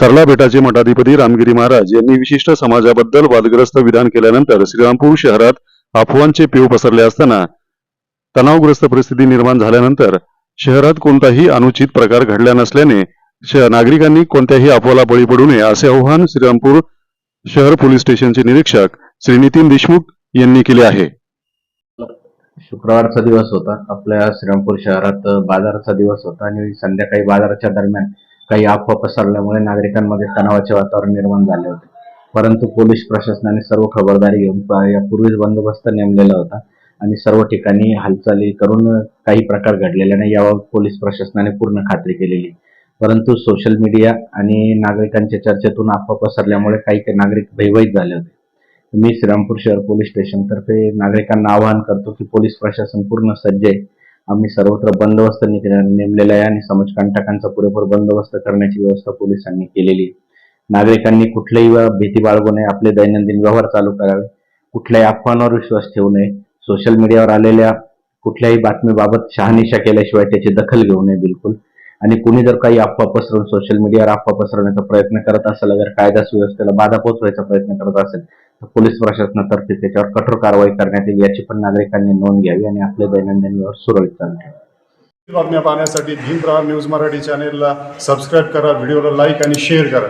सरला बेटाचे मठाधिपती रामगिरी महाराज यांनी विशिष्ट समाजाबद्दल वादग्रस्त विधान केल्यानंतर श्रीरामपूर शहरात अफवांचे पेव पसरले असताना तणावग्रस्त परिस्थिती निर्माण झाल्यानंतर शहरात कोणताही अनुचित प्रकार घडला नसल्याने नागरिकांनी कोणत्याही अफवाला बळी पडू नये असे आवाहन श्रीरामपूर शहर पोलीस स्टेशनचे निरीक्षक श्री नितीन देशमुख यांनी केले आहे. शुक्रवारचा दिवस होता. आपल्या श्रीरामपूर शहरात बाजाराचा दिवस होता आणि संध्याकाळी बाजाराच्या दरम्यान काही अफवा पसरल्यामुळे नागरिकांमध्ये तणावाचे वातावरण निर्माण झाले होते. परंतु पोलीस प्रशासनाने सर्व खबरदारी घेऊन प- यापूर्वीच बंदोबस्त नेमलेला होता आणि सर्व ठिकाणी हालचाली करून काही प्रकार घडलेले नाही यावर पोलीस प्रशासनाने पूर्ण खात्री केलेली. परंतु सोशल मीडिया आणि नागरिकांच्या चर्चेतून अफवा पसरल्यामुळे काही काही नागरिक भयभीत झाले होते. मी श्रीरामपूर शहर पोलीस स्टेशनतर्फे नागरिकांना आवाहन करतो की पोलीस प्रशासन पूर्ण सज्ज आहे. आम्ही सर्वत्र बंदोबस्त नेमलेला आहे आणि समाजकंटकांचा पुरेपूर बंदोबस्त करण्याची व्यवस्था पोलिसांनी केलेली आहे. नागरिकांनी कुठल्याही भीती बाळगू नये. आपले दैनंदिन व्यवहार चालू करावे. कुठल्याही अफवांवर विश्वास ठेवू नये. सोशल मीडियावर आलेल्या कुठल्याही बातमीबाबत शहानिशा केल्याशिवाय त्याची दखल घेऊ नये बिलकुल. आणि कुणी जर काही अफवा पसरवून सोशल मीडियावर अफवा पसरवण्याचा प्रयत्न करत असेल अगर कायदा सुव्यवस्थेला बाधा पोहोचवायचा प्रयत्न करत असेल पोलीस प्रशासनातर्फे त्याच्यावर कठोर कारवाई करण्यात येईल याची पण नागरिकांनी नोंद घ्यावी आणि आपले दैनंदिन व्यवहार सुरळीत चालू बातम्या पाहण्यासाठी भीमप्रहार न्यूज मराठी चॅनेलला सबस्क्राईब करा व्हिडिओला लाईक आणि शेअर करा.